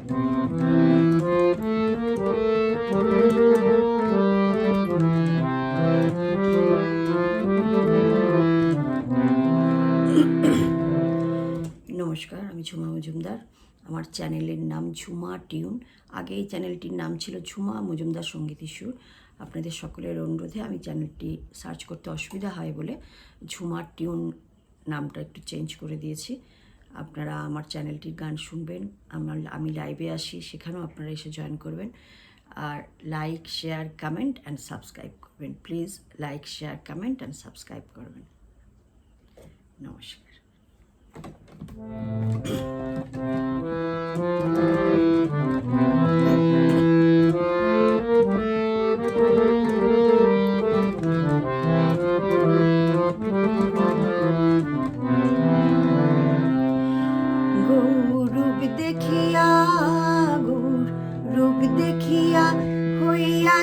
নমস্কার, আমি ঝুমা মজুমদার। আমার চ্যানেলের নাম ঝুমা টিউন। আগে এই চ্যানেলটির নাম ছিল ঝুমা মজুমদার সংগীত সুর আপনাদের সকলের অনুরোধে আমি চ্যানেলটি সার্চ করতে অসুবিধা হয় বলে ঝুমা টিউন নামটা একটু চেঞ্জ করে দিয়েছি। আপনারা আমার চ্যানেলটির গান শুনবেন, আমার আমি লাইভে আসি, সেখানেও আপনারা এসে জয়েন করবেন। আর like share comment and subscribe করবেন। Please like share comment and subscribe করবেন। নমস্কার।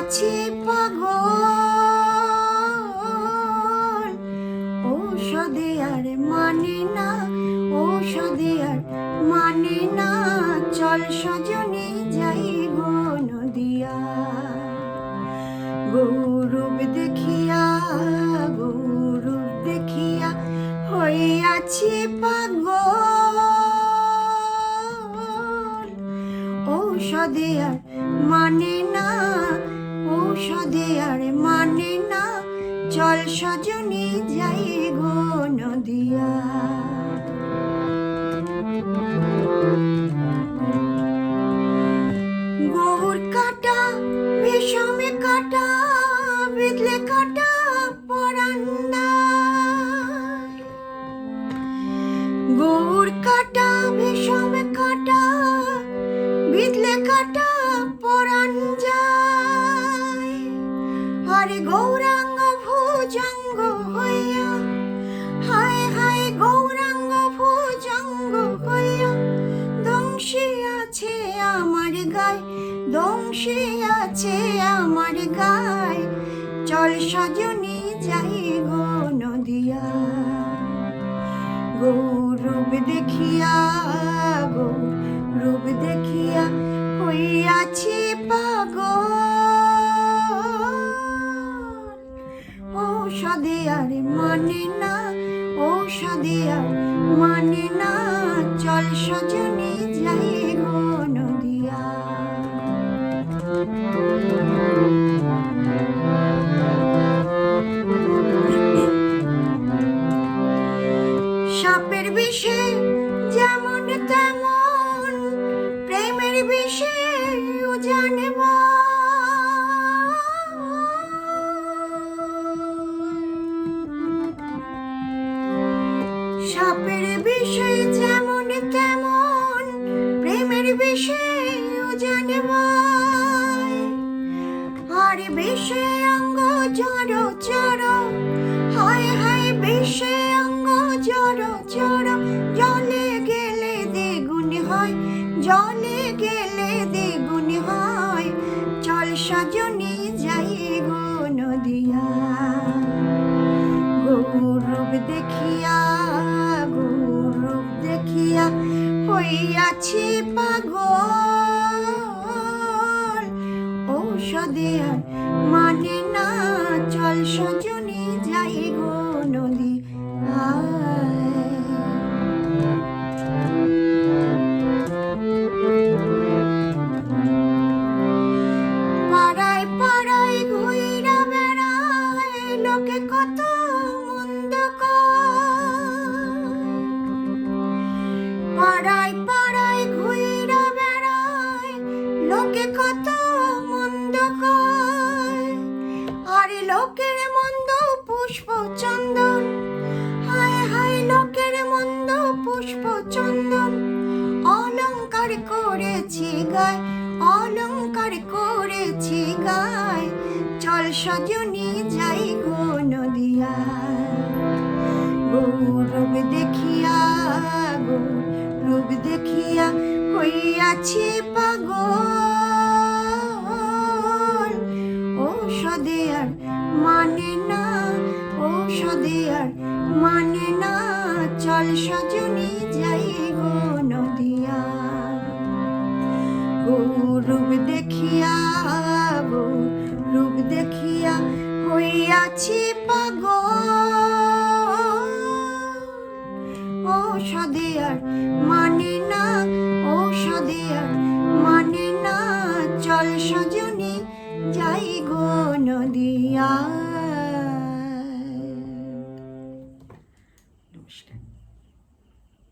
হইয়াছি পাগল। ঔষধে আর মানে না, ঔষধে আর মানে না। চল সজনে যাই গো নদিয়া। গৌরূপ দেখিয়া গৌরূপ দেখিয়া হইয়াছি পাগল। ঔষধে আর মানে না ঔষধে আর মানে না। চল সজনে যাই গো নদিয়া। গৌর কাটা, বিষমে কাটা বিদলে কাটা পরান্দা। গৌর কাটা, বিষমে কাটা গৌরাঙ্গ ভুজঙ্গ হইয়া, হায় হায় গৌরাঙ্গ ভুজঙ্গ হইয়া দংশে আছে আমার গায় দংশে আছে আমার গায়। চল সজনী সাপের বিষে, যেমন তেমন প্রেমের বিষে জানব সাপের বিষে যেমন তেমন প্রেমের বিষে জানব আর বিষে অঙ্গ জড় জড় জলে গেলে দ্বিগুণ হয়। চল সজনী যাই গো নদিয়া। গৌরূপ দেখিয়া গৌরূপ দেখিয়া হইয়াছি পাগল। ঔষধে আর মানে না, চল সজনী লোকে কত মন্দ কয়। আর লোকের মন্দ পুষ্প চন্দন। হায় হায় লোকের মন্দ পুষ্প চন্দন। অলংকার করেছি গায়, অলংকার করেছি গায়। চল সজনী যাই গো নদিয়া গৌরব দেখিয়া গৌরব দেখিয়া হইয়াছি রূপ দেখিয়া গো রূপ দেখিয়া হইয়াছি পাগ ঔষধে আর মানি না, ঔষধে মানি না, চল সজনী যাই গো নদিয়া।